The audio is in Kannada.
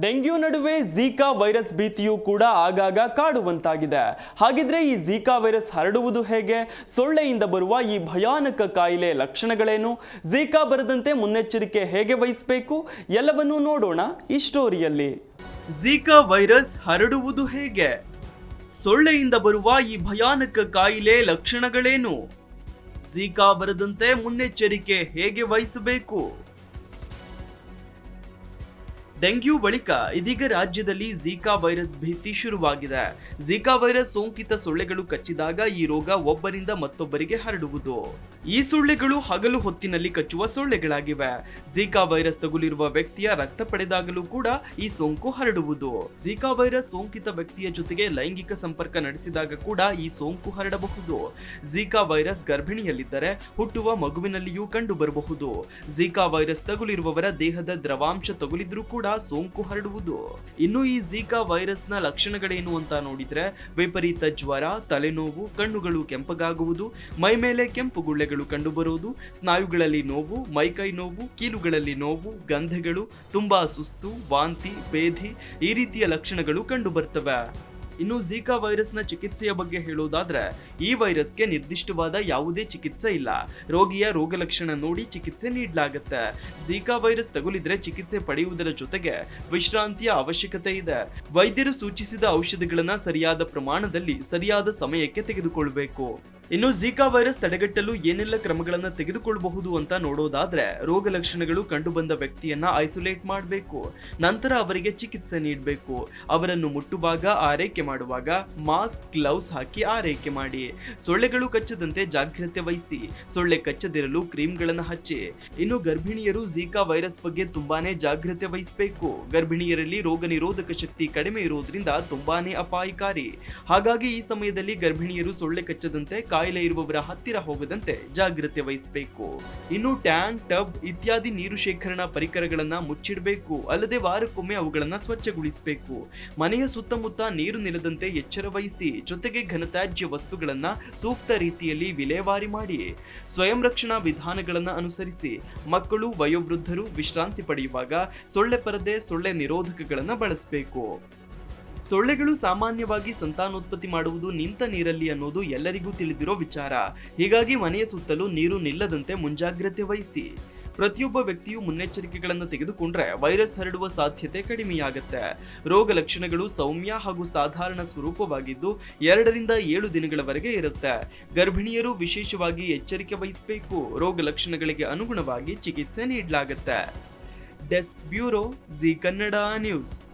ಡೆಂಗ್ಯೂ ನಡುವೆ ಝೀಕಾ ವೈರಸ್ ಭೀತಿಯೂ ಕೂಡ ಆಗಾಗ ಕಾಡುವಂತಾಗಿದೆ. ಹಾಗಿದ್ರೆ ಈ ಝೀಕಾ ವೈರಸ್ ಹರಡುವುದು ಹೇಗೆ? ಸೊಳ್ಳೆಯಿಂದ ಬರುವ ಈ ಭಯಾನಕ ಕಾಯಿಲೆ ಲಕ್ಷಣಗಳೇನು? ಝೀಕಾ ಬರದಂತೆ ಮುನ್ನೆಚ್ಚರಿಕೆ ಹೇಗೆ ವಹಿಸಬೇಕು? ಎಲ್ಲವನ್ನೂ ನೋಡೋಣ ಈ ಸ್ಟೋರಿಯಲ್ಲಿ. ಝೀಕಾ ವೈರಸ್ ಹರಡುವುದು ಹೇಗೆ? ಸೊಳ್ಳೆಯಿಂದ ಬರುವ ಈ ಭಯಾನಕ ಕಾಯಿಲೆ ಲಕ್ಷಣಗಳೇನು? ಝೀಕಾ ಬರದಂತೆ ಮುನ್ನೆಚ್ಚರಿಕೆ ಹೇಗೆ ವಹಿಸಬೇಕು? ಡೆಂಗ್ಯೂ ಬಳಿಕ ಇದೀಗ ರಾಜ್ಯದಲ್ಲಿ ಝೀಕಾ ವೈರಸ್ ಭೀತಿ ಶುರುವಾಗಿದೆ. ಝೀಕಾ ವೈರಸ್ ಸೋಂಕಿತ ಸೊಳ್ಳೆಗಳು ಕಚ್ಚಿದಾಗ ಈ ರೋಗ ಒಬ್ಬರಿಂದ ಮತ್ತೊಬ್ಬರಿಗೆ ಹರಡುವುದು. ಈ ಸೊಳ್ಳೆಗಳು ಹಗಲು ಹೊತ್ತಿನಲ್ಲಿ ಕಚ್ಚುವ ಸೊಳ್ಳೆಗಳಾಗಿವೆ. ಝೀಕಾ ವೈರಸ್ ತಗುಲಿರುವ ವ್ಯಕ್ತಿಯ ರಕ್ತ ಪಡೆದಾಗಲೂ ಕೂಡ ಈ ಸೋಂಕು ಹರಡುವುದು. ಝೀಕಾ ವೈರಸ್ ಸೋಂಕಿತ ವ್ಯಕ್ತಿಯ ಜೊತೆಗೆ ಲೈಂಗಿಕ ಸಂಪರ್ಕ ನಡೆಸಿದಾಗ ಕೂಡ ಈ ಸೋಂಕು ಹರಡಬಹುದು. ಝೀಕಾ ವೈರಸ್ ಗರ್ಭಿಣಿಯಲ್ಲಿದ್ದರೆ ಹುಟ್ಟುವ ಮಗುವಿನಲ್ಲಿಯೂ ಕಂಡುಬರಬಹುದು. ಝೀಕಾ ವೈರಸ್ ತಗುಲಿರುವವರ ದೇಹದ ದ್ರವಾಂಶ ತಗುಲಿದ್ರೂ ಕೂಡ ಸೋಂಕು ಹರಡುವುದು. ಇನ್ನು ಈ ಝೀಕಾ ವೈರಸ್ನ ಲಕ್ಷಣಗಳೇನು ಅಂತ ನೋಡಿದ್ರೆ ವಿಪರೀತ ಜ್ವರ, ತಲೆನೋವು, ಕಣ್ಣುಗಳು ಕೆಂಪಗಾಗುವುದು, ಮೈ ಮೇಲೆ ಕೆಂಪು ಗುಳ್ಳೆಗಳು ಕಂಡುಬರುವುದು, ಸ್ನಾಯುಗಳಲ್ಲಿ ನೋವು ಮೈಕೈ ನೋವು, ಕೀಲುಗಳಲ್ಲಿ ನೋವು, ಗಂಧಗಳು, ತುಂಬಾ ಸುಸ್ತು, ವಾಂತಿ, ಬೇಧಿ ಈ ರೀತಿಯ ಲಕ್ಷಣಗಳು ಕಂಡು ಬರ್ತವೆ ಇನ್ನು ಝೀಕಾ ವೈರಸ್ನ ಚಿಕಿತ್ಸೆಯ ಬಗ್ಗೆ ಹೇಳೋದಾದ್ರೆ, ಈ ವೈರಸ್ಗೆ ನಿರ್ದಿಷ್ಟವಾದ ಯಾವುದೇ ಚಿಕಿತ್ಸೆ ಇಲ್ಲ. ರೋಗಿಯ ರೋಗ ಲಕ್ಷಣ ನೋಡಿ ಚಿಕಿತ್ಸೆ ನೀಡಲಾಗುತ್ತೆ. ಝೀಕಾ ವೈರಸ್ ತಗುಲಿದ್ರೆ ಚಿಕಿತ್ಸೆ ಪಡೆಯುವುದರ ಜೊತೆಗೆ ವಿಶ್ರಾಂತಿಯ ಅವಶ್ಯಕತೆ ಇದೆ. ವೈದ್ಯರು ಸೂಚಿಸಿದ ಔಷಧಿಗಳನ್ನ ಸರಿಯಾದ ಪ್ರಮಾಣದಲ್ಲಿ ಸರಿಯಾದ ಸಮಯಕ್ಕೆ ತೆಗೆದುಕೊಳ್ಬೇಕು. ಇನ್ನು ಝೀಕಾ ವೈರಸ್ ತಡೆಗಟ್ಟಲು ಏನೆಲ್ಲ ಕ್ರಮಗಳನ್ನು ತೆಗೆದುಕೊಳ್ಳಬಹುದು ಅಂತ ನೋಡೋದಾದ್ರೆ ರೋಗ ಲಕ್ಷಣಗಳು ಕಂಡುಬಂದ ವ್ಯಕ್ತಿಯನ್ನ ಐಸೋಲೇಟ್ ಮಾಡಬೇಕು. ನಂತರ ಅವರಿಗೆ ಚಿಕಿತ್ಸೆ ನೀಡಬೇಕು. ಅವರನ್ನು ಮುಟ್ಟುವಾಗ ಆರೈಕೆ ಮಾಡುವಾಗ ಮಾಸ್ಕ್, ಗ್ಲೌಸ್ ಹಾಕಿ ಆರೈಕೆ ಮಾಡಿ. ಸೊಳ್ಳೆಗಳು ಕಚ್ಚದಂತೆ ಜಾಗ್ರತೆ ವಹಿಸಿ. ಸೊಳ್ಳೆ ಕಚ್ಚದಿರಲು ಕ್ರೀಮ್ಗಳನ್ನು ಹಚ್ಚಿ. ಇನ್ನು ಗರ್ಭಿಣಿಯರು ಝೀಕಾ ವೈರಸ್ ಬಗ್ಗೆ ತುಂಬಾನೇ ಜಾಗ್ರತೆ ವಹಿಸಬೇಕು. ಗರ್ಭಿಣಿಯರಲ್ಲಿ ರೋಗ ನಿರೋಧಕ ಶಕ್ತಿ ಕಡಿಮೆ ಇರುವುದರಿಂದ ತುಂಬಾನೇ ಅಪಾಯಕಾರಿ. ಹಾಗಾಗಿ ಈ ಸಮಯದಲ್ಲಿ ಗರ್ಭಿಣಿಯರು ಸೊಳ್ಳೆ ಕಚ್ಚದಂತೆ ಕಾಯಿಲೆ ಇರುವವರ ಹತ್ತಿರ ಹೋಗದಂತೆ ಜಾಗ್ರತೆ ವಹಿಸಬೇಕು. ಇನ್ನು ಟ್ಯಾಂಕ್, ಟಬ್ ಇತ್ಯಾದಿ ನೀರು ಶೇಖರಣಾ ಪರಿಕರಗಳನ್ನ ಮುಚ್ಚಿಡಬೇಕು. ಅಲ್ಲದೆ ವಾರಕ್ಕೊಮ್ಮೆ ಅವುಗಳನ್ನು ಸ್ವಚ್ಛಗೊಳಿಸಬೇಕು. ಮನೆಯ ಸುತ್ತಮುತ್ತ ನೀರು ನಿಲ್ಲದಂತೆ ಎಚ್ಚರ ವಹಿಸಿ, ಜೊತೆಗೆ ಘನತ್ಯಾಜ್ಯ ವಸ್ತುಗಳನ್ನ ಸೂಕ್ತ ರೀತಿಯಲ್ಲಿ ವಿಲೇವಾರಿ ಮಾಡಿ. ಸ್ವಯಂ ರಕ್ಷಣಾ ವಿಧಾನಗಳನ್ನು ಅನುಸರಿಸಿ, ಮಕ್ಕಳು, ವಯೋವೃದ್ಧರು ವಿಶ್ರಾಂತಿ ಪಡೆಯುವಾಗ ಸೊಳ್ಳೆ ಪರದೆ ಸೊಳ್ಳೆ ನಿರೋಧಕಗಳನ್ನು ಬಳಸಬೇಕು. ಸೊಳ್ಳೆಗಳು ಸಾಮಾನ್ಯವಾಗಿ ಸಂತಾನೋತ್ಪತ್ತಿ ಮಾಡುವುದು ನಿಂತ ನೀರಲ್ಲಿ ಅನ್ನೋದು ಎಲ್ಲರಿಗೂ ತಿಳಿದಿರೋ ವಿಚಾರ. ಹೀಗಾಗಿ ಮನೆಯ ಸುತ್ತಲೂ ನೀರು ನಿಲ್ಲದಂತೆ ಮುಂಜಾಗ್ರತೆ ವಹಿಸಿ. ಪ್ರತಿಯೊಬ್ಬ ವ್ಯಕ್ತಿಯು ಮುನ್ನೆಚ್ಚರಿಕೆಗಳನ್ನು ತೆಗೆದುಕೊಂಡ್ರೆ ವೈರಸ್ ಹರಡುವ ಸಾಧ್ಯತೆ ಕಡಿಮೆಯಾಗುತ್ತೆ. ರೋಗ ಲಕ್ಷಣಗಳು ಸೌಮ್ಯ ಹಾಗೂ ಸಾಧಾರಣ ಸ್ವರೂಪವಾಗಿದ್ದು ಎರಡರಿಂದ ಏಳು ದಿನಗಳವರೆಗೆ ಇರುತ್ತೆ. ಗರ್ಭಿಣಿಯರು ವಿಶೇಷವಾಗಿ ಎಚ್ಚರಿಕೆ ವಹಿಸಬೇಕು. ರೋಗ ಲಕ್ಷಣಗಳಿಗೆ ಅನುಗುಣವಾಗಿ ಚಿಕಿತ್ಸೆ ನೀಡಲಾಗುತ್ತೆ. Desk bureau Zee Kannada news.